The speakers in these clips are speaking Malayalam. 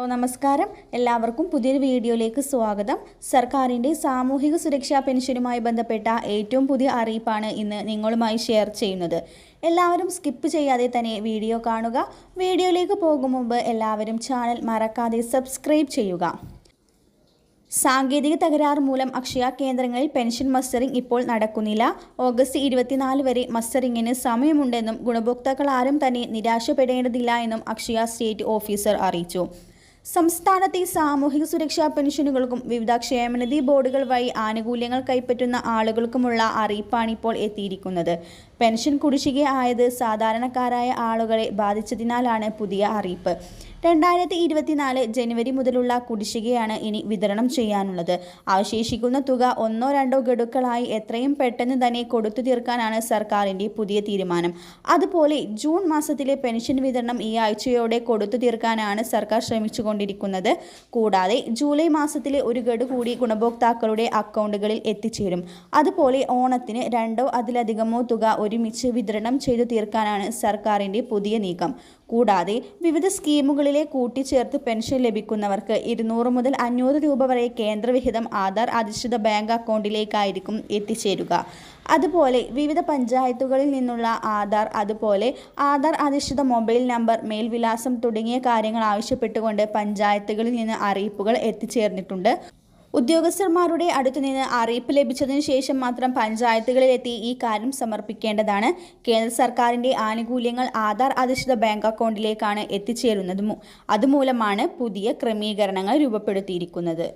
ഹലോ നമസ്കാരം. എല്ലാവർക്കും പുതിയൊരു വീഡിയോയിലേക്ക് സ്വാഗതം. സർക്കാരിന്റെ സാമൂഹിക സുരക്ഷാ പെൻഷനുമായി ബന്ധപ്പെട്ട ഏറ്റവും പുതിയ അറിയിപ്പാണ് ഇന്ന് നിങ്ങളുമായി ഷെയർ ചെയ്യുന്നത്. എല്ലാവരും സ്കിപ്പ് ചെയ്യാതെ തന്നെ വീഡിയോ കാണുക. വീഡിയോയിലേക്ക് പോകും മുമ്പ് എല്ലാവരും ചാനൽ മറക്കാതെ സബ്സ്ക്രൈബ് ചെയ്യുക. സാങ്കേതിക തകരാറ് മൂലം അക്ഷയ കേന്ദ്രങ്ങളിൽ പെൻഷൻ മസ്റ്ററിംഗ് ഇപ്പോൾ നടക്കുന്നില്ല. ഓഗസ്റ്റ് ഇരുപത്തിനാല് വരെ മസ്റ്ററിങ്ങിന് സമയമുണ്ടെന്നും ഗുണഭോക്താക്കൾ ആരും തന്നെ നിരാശപ്പെടേണ്ടതില്ല എന്നും അക്ഷയ സ്റ്റേറ്റ് ഓഫീസർ അറിയിച്ചു. സംസ്ഥാനത്തെ സാമൂഹിക സുരക്ഷാ പെൻഷനുകൾക്കും വിവിധ ക്ഷേമനിധി ബോർഡുകൾ വഴി ആനുകൂല്യങ്ങൾ കൈപ്പറ്റുന്ന ആളുകൾക്കുമുള്ള അറിയിപ്പാണ് ഇപ്പോൾ എത്തിയിരിക്കുന്നത്. പെൻഷൻ കുടിശ്ശിക ആയത് സാധാരണക്കാരായ ആളുകളെ ബാധിച്ചതിനാലാണ് പുതിയ അറിയിപ്പ്. രണ്ടായിരത്തി ഇരുപത്തിനാല് ജനുവരി മുതലുള്ള കുടിശ്ശികയാണ് ഇനി വിതരണം ചെയ്യാനുള്ളത്. അവശേഷിക്കുന്ന തുക ഒന്നോ രണ്ടോ ഗഡുക്കളായി എത്രയും പെട്ടെന്ന് തന്നെ കൊടുത്തു തീർക്കാനാണ് സർക്കാരിന്റെ പുതിയ തീരുമാനം. അതുപോലെ ജൂൺ മാസത്തിലെ പെൻഷൻ വിതരണം ഈ ആഴ്ചയോടെ കൊടുത്തു തീർക്കാനാണ് സർക്കാർ ശ്രമിച്ചുകൊണ്ടിരിക്കുന്നത്. കൂടാതെ ജൂലൈ മാസത്തിലെ ഒരു ഗഡു കൂടി ഗുണഭോക്താക്കളുടെ അക്കൗണ്ടുകളിൽ എത്തിച്ചേരും. അതുപോലെ ഓണത്തിന് രണ്ടോ അതിലധികമോ തുക ഒരുമിച്ച് വിതരണം ചെയ്തു തീർക്കാനാണ് സർക്കാരിന്റെ പുതിയ നീക്കം. കൂടാതെ വിവിധ സ്കീമുകളിലെ കൂട്ടിച്ചേർത്ത് പെൻഷൻ ലഭിക്കുന്നവർക്ക് ഇരുന്നൂറ് മുതൽ അഞ്ഞൂറ് രൂപ വരെ കേന്ദ്രവിഹിതം ആധാർ അധിഷ്ഠിത ബാങ്ക് അക്കൗണ്ടിലേക്കായിരിക്കും എത്തിച്ചേരുക. അതുപോലെ വിവിധ പഞ്ചായത്തുകളിൽ നിന്നുള്ള ആധാർ അതുപോലെ ആധാർ അധിഷ്ഠിത മൊബൈൽ നമ്പർ മേൽവിലാസം തുടങ്ങിയ കാര്യങ്ങൾ ആവശ്യപ്പെട്ടുകൊണ്ട് പഞ്ചായത്തുകളിൽ നിന്ന് അറിയിപ്പുകൾ എത്തിച്ചേർന്നിട്ടുണ്ട്. ഉദ്യോഗസ്ഥന്മാരുടെ അടുത്തുനിന്ന് അറിയിപ്പ് ലഭിച്ചതിനു ശേഷം മാത്രം പഞ്ചായത്തുകളിലെത്തി ഈ കാര്യം സമർപ്പിക്കേണ്ടതാണ്. കേന്ദ്ര സർക്കാരിന്റെ ആനുകൂല്യങ്ങൾ ആധാർ അധിഷ്ഠിത ബാങ്ക് അക്കൗണ്ടിലേക്കാണ് എത്തിച്ചേരുന്നതും അതുമൂലമാണ് പുതിയ ക്രമീകരണങ്ങൾ രൂപപ്പെടുത്തിയിരിക്കുന്നത്.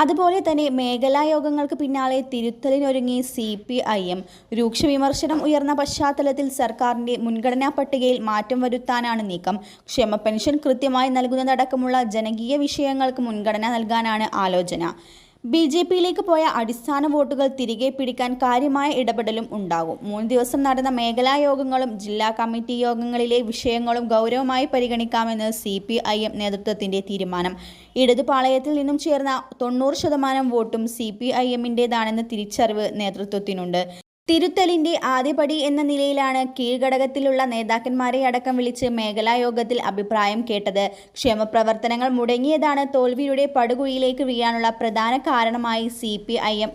അതുപോലെ തന്നെ മേഖലാ യോഗങ്ങൾക്ക് പിന്നാലെ തിരുത്തലിനൊരുങ്ങി സി പി ഐ എം. രൂക്ഷ വിമർശനം ഉയർന്ന പശ്ചാത്തലത്തിൽ സർക്കാരിന്റെ മുൻഗണനാ പട്ടികയിൽ മാറ്റം വരുത്താനാണ് നീക്കം. ക്ഷമ പെൻഷൻ കൃത്യമായി നൽകുന്നതടക്കമുള്ള ജനകീയ വിഷയങ്ങൾക്ക് മുൻഗണന നൽകാനാണ് ആലോചന. ബി ജെ പിയിലേക്ക് പോയ അടിസ്ഥാന വോട്ടുകൾ തിരികെ പിടിക്കാൻ കാര്യമായ ഇടപെടലും ഉണ്ടാകും. മൂന്ന് ദിവസം നടന്ന മേഖലാ യോഗങ്ങളും ജില്ലാ കമ്മിറ്റി യോഗങ്ങളിലെ വിഷയങ്ങളും ഗൗരവമായി പരിഗണിക്കാമെന്ന് സി പി ഐ എം നേതൃത്വത്തിന്റെ തീരുമാനം. ഇടതുപാളയത്തിൽ നിന്നും ചേർന്ന തൊണ്ണൂറ് ശതമാനം വോട്ടും സി പി ഐ എമ്മിന്റെതാണെന്ന തിരിച്ചറിവ് നേതൃത്വത്തിനുണ്ട്. തിരുത്തലിന്റെ ആദ്യപടി എന്ന നിലയിലാണ് കീഴ്ഘടകത്തിലുള്ള നേതാക്കന്മാരെ അടക്കം വിളിച്ച് മേഖലാ യോഗത്തിൽ അഭിപ്രായം കേട്ടത്. ക്ഷേമപ്രവർത്തനങ്ങൾ മുടങ്ങിയതാണ് തോൽവിയുടെ പടുകുഴിയിലേക്ക് വീഴാനുള്ള പ്രധാന കാരണമായി സി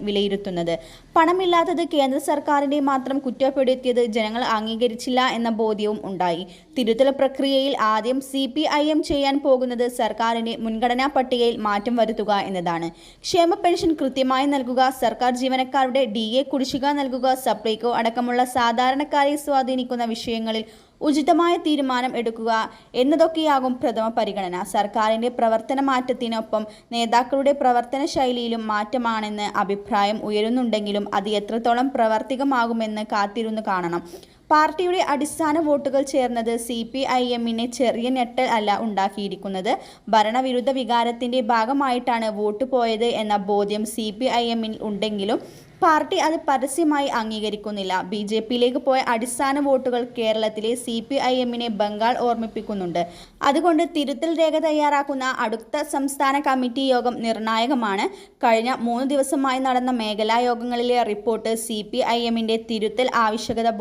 വിലയിരുത്തുന്നത്. പണമില്ലാത്തത് കേന്ദ്ര സർക്കാരിനെ മാത്രം കുറ്റപ്പെടുത്തിയത് ജനങ്ങൾ അംഗീകരിച്ചില്ല എന്ന ബോധ്യവും ഉണ്ടായി. തിരുത്തൽ പ്രക്രിയയിൽ ആദ്യം സി പി ഐ എം ചെയ്യാൻ പോകുന്നത് സർക്കാരിനെ മുൻഗണനാ പട്ടികയിൽ മാറ്റം വരുത്തുക എന്നതാണ്. ക്ഷേമ പെൻഷൻ കൃത്യമായി നൽകുക സർക്കാർ ജീവനക്കാരുടെ ഡി എ കുടിശ്ശിക നൽകുക സപ്ലൈകോ അടക്കമുള്ള സാധാരണക്കാരെ സ്വാധീനിക്കുന്ന വിഷയങ്ങളിൽ ഉചിതമായ തീരുമാനം എടുക്കുക എന്നതൊക്കെയാകും പ്രഥമ പരിഗണന. സർക്കാരിന്റെ പ്രവർത്തന മാറ്റത്തിനൊപ്പം നേതാക്കളുടെ പ്രവർത്തന ശൈലിയിലും മാറ്റമാണെന്ന് അഭിപ്രായം ഉയരുന്നുണ്ടെങ്കിലും അത് എത്രത്തോളം പ്രവർത്തികമാകുമെന്ന് കാത്തിരുന്നു കാണണം. പാർട്ടിയുടെ അടിസ്ഥാന വോട്ടുകൾ ചേർന്നത് സി പി ഐ എമ്മിനെ ചെറിയ ഞെട്ടൽ അല്ല ഉണ്ടാക്കിയിരിക്കുന്നത്. ഭരണവിരുദ്ധ വികാരത്തിന്റെ ഭാഗമായിട്ടാണ് വോട്ട് പോയത് എന്ന ബോധ്യം സി പി ഐ എമ്മിൽ ഉണ്ടെങ്കിലും പാർട്ടി അത് പരസ്യമായി അംഗീകരിക്കുന്നില്ല. ബി ജെ പിയിലേക്ക് പോയ അടിസ്ഥാന വോട്ടുകൾ കേരളത്തിലെ സി പി ഐ എമ്മിനെ ബംഗാൾ ഓർമ്മിപ്പിക്കുന്നുണ്ട്. അതുകൊണ്ട് തിരുത്തൽ രേഖ തയ്യാറാക്കുന്ന അടുത്ത സംസ്ഥാന കമ്മിറ്റി യോഗം നിർണായകമാണ്. കഴിഞ്ഞ മൂന്ന് ദിവസമായി നടന്ന മേഖലാ യോഗങ്ങളിലെ റിപ്പോർട്ട് സി പി ഐ എമ്മിന്റെ തിരുത്തൽ ആവശ്യകത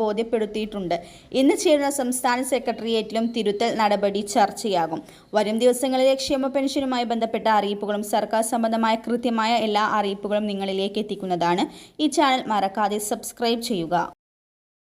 ബോധ്യപ്പെടുത്തിയിട്ടുണ്ട് ഇന്ന് ചേരുന്ന സംസ്ഥാന സെക്രട്ടേറിയറ്റിലും തിരുത്തൽ നടപടി ചർച്ചയാകും. വരും ദിവസങ്ങളിലെ ക്ഷേമ പെൻഷനുമായി ബന്ധപ്പെട്ട അറിയിപ്പുകളും സർക്കാർ സംബന്ധമായ കൃത്യമായ എല്ലാ അറിയിപ്പുകളും നിങ്ങളിലേക്ക് എത്തിക്കുന്നതാണ്. ഈ ചാനൽ മറക്കാതെ സബ്സ്ക്രൈബ് ചെയ്യുക.